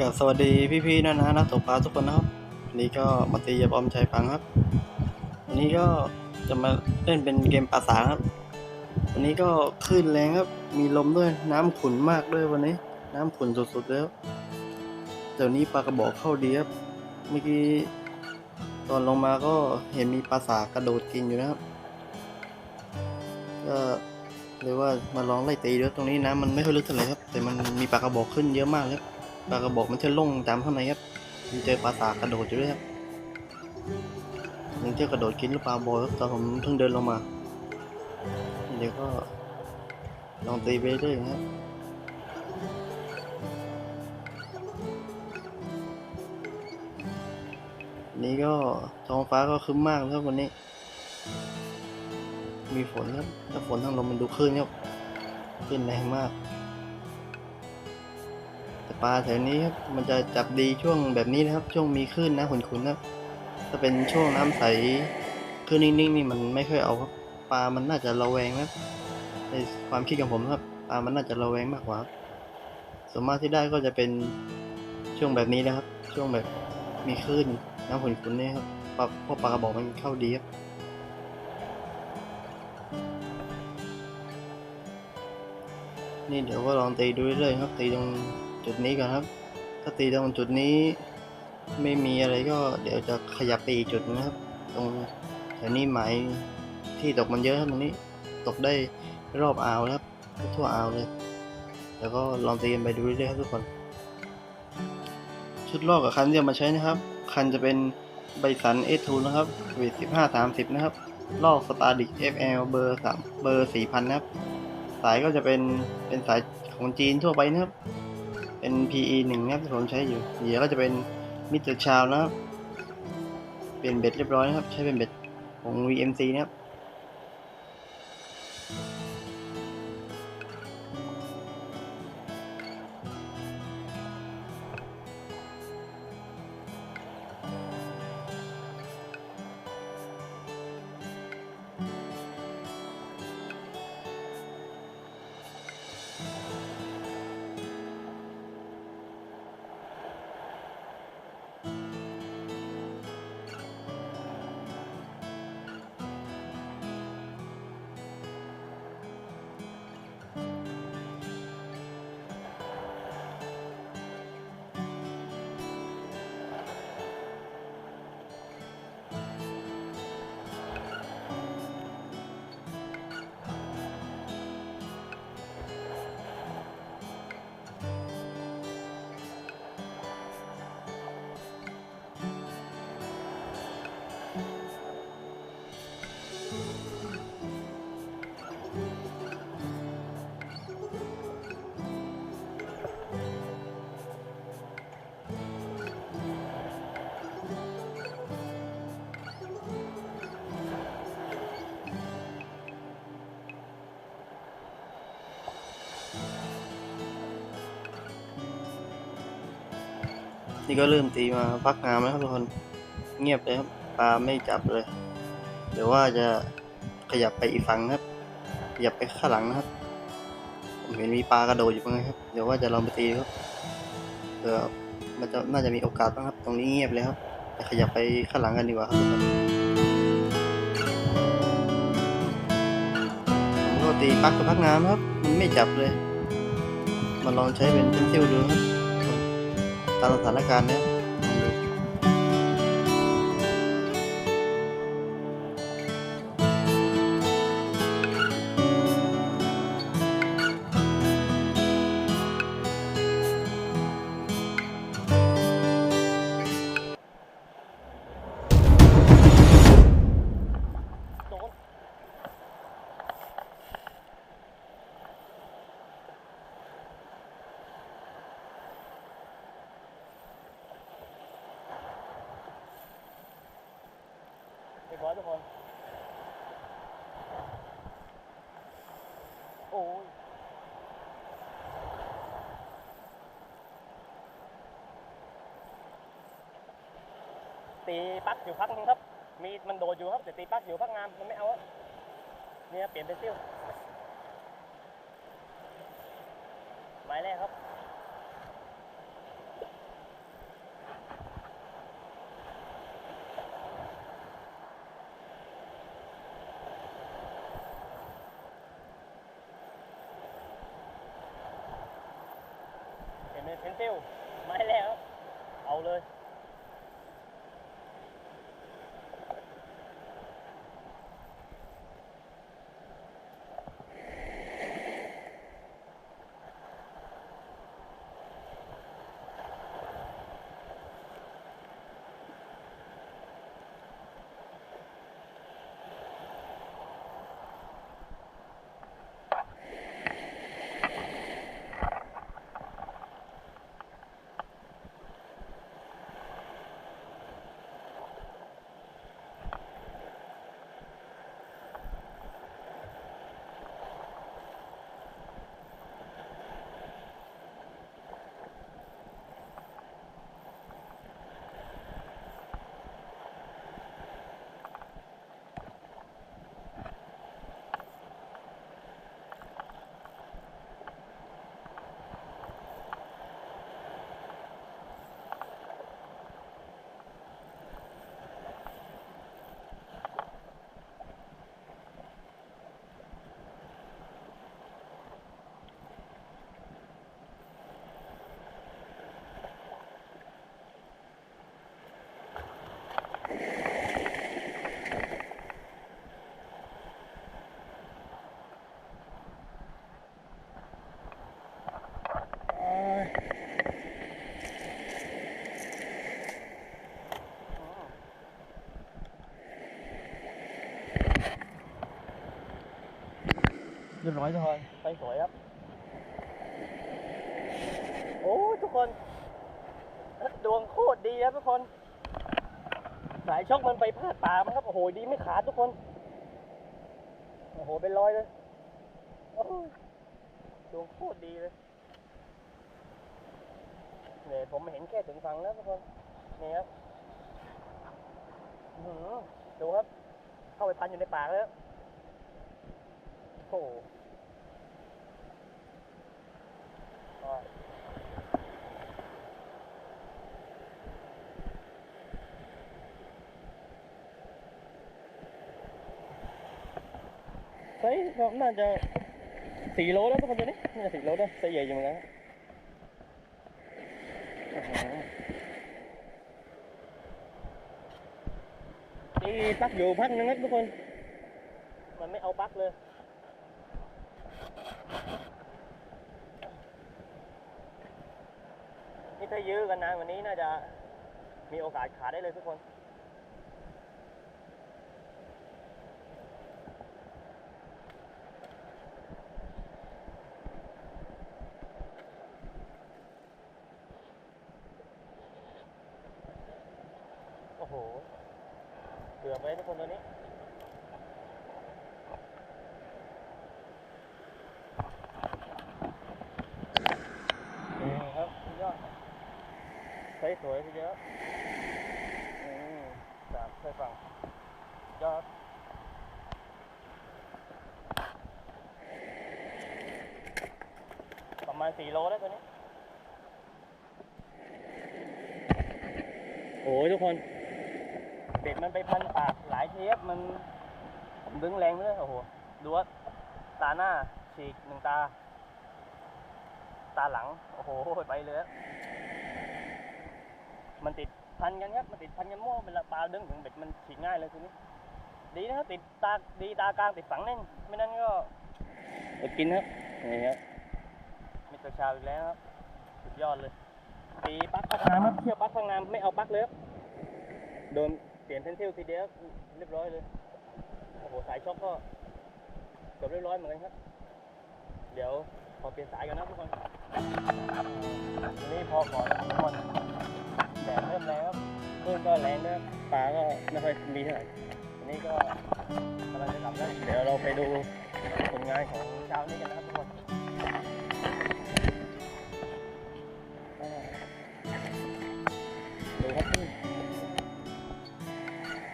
กับสวัสดีพี่ๆนะนะนักตกปลาทุกคนนะครับวันนี้ก็มาตียาบอมชายฝั่งครับวันนี้ก็จะมาเล่นเป็นเกมปลาสาครับวันนี้ก็คลื่นแรงครับ มีลมด้วยน้ำขุ่นมากด้วยวันนี้ น้ำขุ่นสุดๆแล้วเดี๋ยวนี้ปลากระบอกเข้าดีครับเมื่อกี้ตอนลงมาก็เห็นมีปลาสากระโดดกินอยู่นะครับก็เลยว่ามาลองไล่ตีด้วยตรงนี้น้ำมันไม่ค่อยลึกเท่าไหร่ครับ แต่มันมีปลากระบอกขึ้นเยอะมากเลยครับ ปลากระบอกมันจะล่งตามข้างในครับมีเจอปลาสากกระโดดอยู่ด้วยครับยังเจอกระโดดกินหรือปลาบอยครับตอนผมเพิ่งเดินลงมา เดี๋ยวก็ลองตีไปเรื่อยนะครับนี้ก็ท้องฟ้าก็คึ้มมากครับวันนี้ มีฝนครับถ้าฝนทางลมมันดูคลื่นครับคลื่นแรงมาก ปลาแถวนี้ครับมันจะจับดีช่วงแบบนี้นะครับ ช่วงมีคลื่นนะขุนๆนะถ้าเป็นช่วงน้ำใสคลื่นนิ่งๆนี่มันไม่ค่อยเอาครับปลามันน่าจะระแวงนะในความคิดของผมนะครับปลามันน่าจะระแวงมากกว่าครับส่วนมากที่ได้ก็จะเป็นช่วงแบบนี้นะครับ ช่วงแบบมีคลื่นน้ำขุนๆนี่ครับปลาพวกปลากระบอกมันเข้าดีครับนี่เดี๋ยวก็ลองตีดูเรื่อยๆครับตีตรง จุดนี้ก่อนครับ ถ้าตีตรงจุดนี้ไม่มีอะไรก็เดี๋ยวจะขยับไปอีกจุดนะครับ ตรงแถวนี้ไหมที่ตกมันเยอะครับตรงนี้ ตกได้รอบอ่าวนะครับ ทั่วอ่าวเลย แล้วก็ลองตีกันไปดูเรื่อยๆครับทุกคน ชุดลอกกับคันที่จะมาใช้นะครับ คันจะเป็นไบสันเอทูนะครับเวทสิบห้าสามสิบนะครับ ลอกสตาร์ดิก FL เบอร์สามเบอร์สี่พันนะครับ สายก็จะเป็นเป็นสายของจีนทั่วไปนะครับ เป็น PE หนึ่งนะครับที่ผมใช้อยู่เหยื่อก็จะเป็นมิสเตอร์ชาวนะครับ เปลี่ยนเบ็ดเรียบร้อยนะครับ ใช้เป็นเบ็ดของ VMC นะครับ นี่ก็เริ่มตีมาพักงานแล้วครับทุกคนเงียบเลยครับปลาไม่จับเลยเดี๋ยวว่าจะขยับไปอีกฝั่งครับ ขยับไปข้างหลังนะครับผมเห็นมีปลากระโดดอยู่บ้างครับ เดี๋ยวว่าจะลองไปตีครับเผื่อมันจะน่าจะมีโอกาสบ้างครับ ตรงนี้เงียบเลยครับจะขยับไปข้างหลังกันดีกว่าครับผมก็ตีปักกับพักงานครับ มันไม่จับเลย มาลองใช้เป็นเพนซิลดูครับ ตามสถานการณ์เนี่ย ทุกคน โอ้ยตีปักอยู่พักนึงครับ มีมันโดดอยู่ครับแต่ตีปักอยู่พักงามมันไม่เอาเนี่ยเปลี่ยนเป็นซิ่วหมายแรกครับ เซลไม้แล้ว เอาเลย เรียบร้อยทุกคนไปสวยครับ โอ้ทุกคน ดวงโคตรดีครับทุกคน สายชกมันไปพาดป่ามันครับ โอ้โห ดีไม่ขาดทุกคน โอ้โห เป็นรอยเลยดวงโคตรดีเลยเนี่ยผมเห็นแค่ถึงฝั่งแล้วทุกคน นี่ครับอื้อดูครับ เข้าไปพันอยู่ในปากแล้วโอ้ โหอ่าไซส์ก็น่าจะสี่โลแล้วทุก ถ้ายื้อกันนานวันนี้น่าจะมีโอกาสขาดได้เลยทุกคน โอ้โห เกือบไปทุกคนตัวนี้ครับสุดยอดใช้ สวยทีเดียวอืมสามใช้ฝั่งยอดประมาณสี่โลได้ตัวนี้ โอ้ยทุกคนเบ็ดมันไปพันปากหลายเทปมันผมดึงแรงไปเลยโอ้โหดูว่าตาหน้าฉีกหนึ่งตา ตาหลัง โอ้โห ไปเลยอะ มันติดพันกันครับ มันติดพันกันมั่วเวลาปลาดึงถึงเบ็ดมันฉีกง่ายเลยทีนี้ ดีนะครับติดตาดีตากลางติดฝังแน่นไม่นั้นก็อดกินครับ นี่ครับมิตรชาวอีกแล้วครับ สุดยอดเลย ตีปลั๊กพักน้ำครับเที่ยวปลั๊กพักน้ำไม่เอาปลั๊กเลยครับโดนเปลี่ยนเพนซิลทีเดียวเรียบร้อยเลย โอ้โหสายช็อคก็เกือบเรียบร้อยเหมือนกันครับ เดี๋ยวขอเปลี่ยนสายกันนะทุกคน นี้พอก่อนทุกคน แดดเริ่มแรงครับคลื่นก็แรงด้วยปลาก็ไม่ค่อยมีเท่าไหร่ทีนี้ก็กำลังจะกลับแล้วเดี๋ยวเราไปดูผลงานของเช้านี้กันนะครับทุกคนดูครับค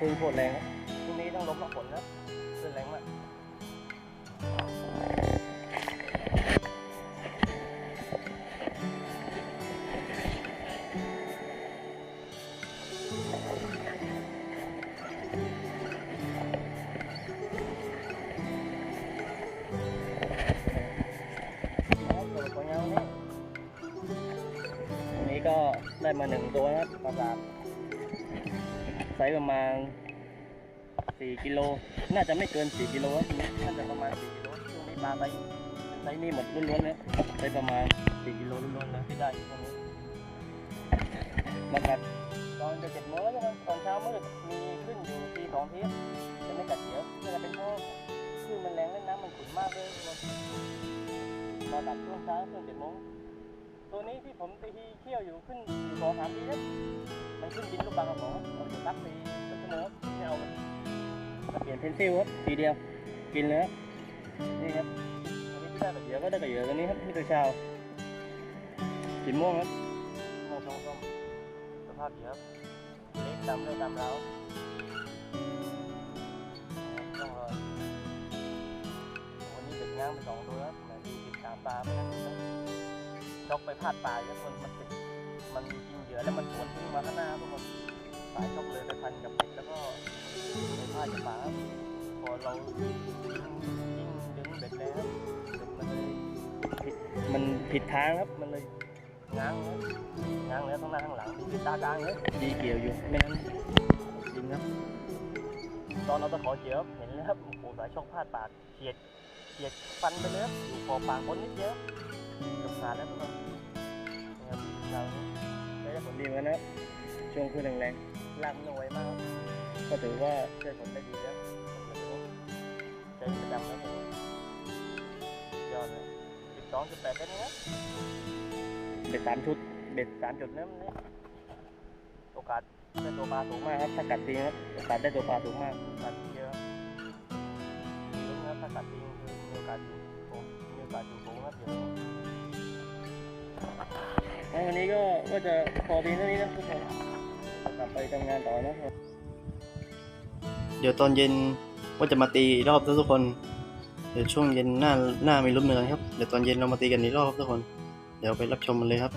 ลื่นโคตรแรงครับพรุ่งนี้ต้องลบน้ำฝนนะคลื่นแรงมาก 4กิโล น่าจะไม่เกิน4กิโลครับน่าจะประมาณ4กิโลช่วงนี้ปลาไซส์ไซนี่หมดล้วนๆนะไซส์ประมาณ4กิโลล้วนๆนะที่ได้ช่วงนี้มากัดตอนจะเจ็ดโมงแล้วนะครับตอนเช้ามืดมีขึ้นอยู่ทีสองทีจะไม่กัดเดี๋ยวน่าจะเป็นเพราะคลื่นมันแรงและน้ำมันขุ่นมากเลยทุกคนมาตัดช่วงเช้าช่วงเจ็ดโมงตัวนี้ที่ผมตีเขี้ยวอยู่ขึ้นอยู่สองสามปีแล้วมันขึ้นดินลูกบางกระป๋องเราจะตักไปสักชั่วโมงไม่เอามันมา เปลี่ยนเพนซิลครับทีเดียวกินเลยครับนี่ครับอันนี้ที่ได้กระเยอะก็ได้กระเยอะตัวนี้ครับนี่ตัวช้าสีม่วงครับม่วงทองส้มสภาพดีครับเล็กดำเลยดำแล้วต้องรอวันนี้เด็กง้างไปสองตัวแล้วแหมดีติดตามปลาไม่งั้นมันช็อกไปพลาดปลาเยอะมันมันติดมันกินเยื่อแล้วมันสวนทิ้งมาข้างหน้าทุกคน สายช็อกเลยไปพันกับเบ็ดแล้วก็ไปพลาดกับปลาครับพอเรายิ่งดึงเบ็ดแล้วเบ็ดมันเลยผิดมันผิดทางครับมันเลยง้างครับง้างแล้วข้างหน้าข้างหลังดีตากลางเลยดีเกี่ยวอยู่ไม่งั้นจริงครับ ตอนเราตะขอเจียวเห็นแล้วครับโอ้หสายช็อกพลาดปากเฉียดเกียดฟันไปเลยครับอยู่ขอบปากบนนิดเดียวกือบขาดแล้วทุกคนนี่ครับเราได้ผลดีเหมือนกันนะช่วงขึ้นแรงๆ ลากมันเอาไว้มากครับก็ถือว่าช่วยผลได้ดีแล้วใช้ประจำแล้วทุกคนยอดเลยสิบสองสิบแปดเซนนะครับเบ็ดสามชุดเบ็ดสามจุดนะมันเนี่ยโอกาสได้ตัวปลาสูงมากครับถ้ากัดจริงครับโอกาสได้ตัวปลาสูงมากกัดเยอะมีลุ้นครับถ้ากัดจริงคือมีโอกาสอยู่ผมมีโอกาสอยู่สูงครับอยู่แล้ววันนี้ก็ก็จะพอเพียงเท่านี้นะทุกคนกลับ ไปทำงานต่อนะครับ เดี๋ยวตอนเย็นว่าจะมาตีรอบนะทุกคน เดี๋ยวช่วงเย็นหน้าหน้ามีลุ้มเนินครับ เดี๋ยวตอนเย็นเรามาตีกันอีกรอบครับทุกคน เดี๋ยวไปรับชมมันเลยครับ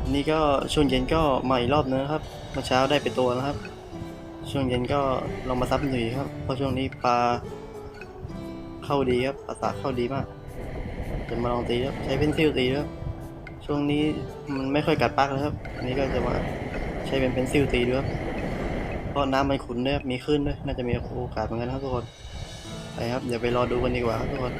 อันนี้ก็ช่วงเย็นก็มาอีกรอบนึงนะครับ เมื่อเช้าได้ไปตัวนะครับ ช่วงเย็นก็ลองมาซับหน่อยครับ เพราะช่วงนี้ปลาเข้าดีครับปลาสาเข้าดีมากจะมาลองตีครับใช้เพนซิลตีครับ ช่วงนี้มันไม่ค่อยกัดปลักแล้วครับ อันนี้ก็จะมาใช้เป็นเพนซิลตีด้วยครับเพราะน้ำมันขุ่นด้วยมีขึ้นด้วย น่าจะมีโอกาสเหมือนกันครับทุกคนไปครับ เดี๋ยวไปรอดูกันดีกว่าครับทุกคน